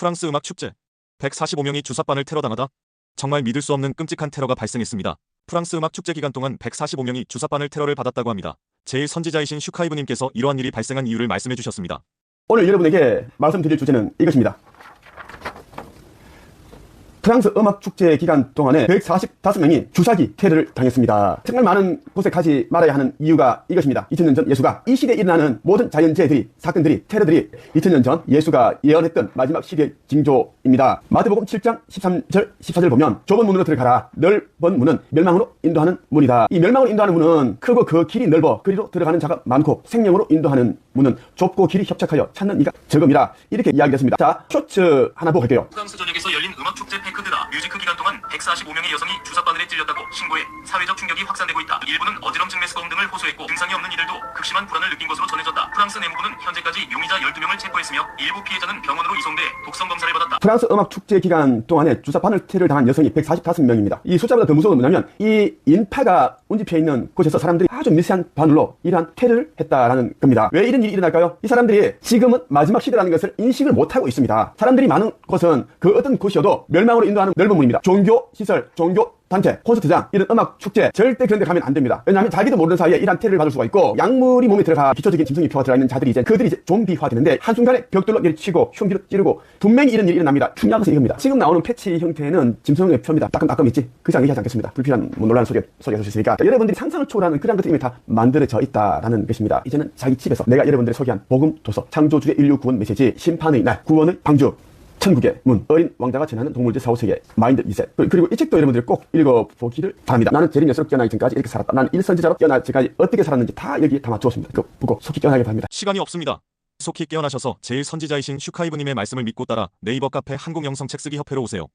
프랑스 음악 축제. 145명이 주사반을 테러당하다. 정말 믿을 수 없는 끔찍한 테러가 발생했습니다. 프랑스 음악 축제 기간 동안 145명이 주사반을 테러를 받았다고 합니다. 제일 선지자이신 슈카이브님께서 이러한 일이 발생한 이유를 말씀해 주셨습니다. 오늘 여러분에게 말씀드릴 주제는 이것입니다. 프랑스 음악 축제 기간 동안에 145명이 주사기 테러를 당했습니다. 정말 많은 곳에 가지 말아야 하는 이유가 이것입니다. 2000년 전 예수가 이 시대에 일어나는 모든 자연재해들이, 사건들이, 테러들이 2000년 전 예수가 예언했던 마지막 시대의 징조입니다. 마태복음 7장 13절, 14절 보면 좁은 문으로 들어가라. 넓은 문은 멸망으로 인도하는 문이다. 이 멸망으로 인도하는 문은 크고 그 길이 넓어 그리로 들어가는 자가 많고 생명으로 인도하는 문은 좁고 길이 협착하여 찾는 이가 적음이라 이렇게 이야기했습니다. 자, 쇼츠 하나 보고 갈게요. 축제 팽크드라 뮤지크 기간 동안 145명의 여성이 주사바늘에 찔렸다고 신고해 사회적 충격이 확산되고 있다. 일부는 어지럼증 메스꺼움 등을 호소했고 증상이 없는 이들도 극심한 불안을 느낀 것으로 전해졌다. 프랑스 내무부는 현재까지 용의자 12명을 체포했으며 일부 피해자는 병원으로 이송돼 독성 검사를 받았다. 프랑스 음악 축제 기간 동안에 주사 바늘테를 당한 여성이 145명입니다. 이 숫자보다 더 무서운 건 뭐냐면 이 인파가 운집해 있는 곳에서 사람들이 아주 미세한 바늘로 이러한 테러를 했다라는 겁니다. 왜 이런 일이 일어날까요? 이 사람들이 지금은 마지막 시대라는 것을 인식을 못하고 있습니다. 사람들이 많은 곳은 그 어떤 곳이어도 멸망으로 인도하는 넓은 문입니다. 종교 시설, 종교 단체, 콘서트장, 이런 음악 축제 절대 그런 데 가면 안 됩니다. 왜냐하면 자기도 모르는 사이에 이러한 테러를 받을 수가 있고 약물이 몸에 들어가 기초적인 짐승이 표가 들어있는 자들이 이제 그들이 이제 좀비화 되는데 한순간에 벽돌로 내리치고 흉기로 찌르고 분명히 이런 일이 일어납니다. 중요한 것은 이겁니다. 지금 나오는 패치 형태는 짐승의 표입니다. 따끔따끔 있지? 그 이상 얘기하지 않겠습니다. 불필요한 뭐 논란 소리, 소리가 수 있으니까. 여러분들이 상상을 초월하는 그런 것들이 이미 다 만들어져 있다라는 것입니다. 이제는 자기 집에서 내가 여러분들이 소개한 복음 도서, 창조주의 인류 구원 메시지, 심판의 날, 구원의 방주, 천국의 문, 어린 왕자가 전하는 동물제 사후세계, 마인드 리셋. 그리고 이 책도 여러분들이 꼭 읽어보기를 바랍니다. 나는 재림 여성으로 깨어나기 전까지 이렇게 살았다. 나는 일선지자로 깨어나기 전까지 어떻게 살았는지 다 여기 담아주었습니다. 그거 보고 속히 깨어나게 바랍니다. 시간이 없습니다. 속히 깨어나셔서 제일 선지자이신 슈카이브님의 말씀을 믿고 따라 네이버 카페 한국영성 책쓰기 협회로 오세요.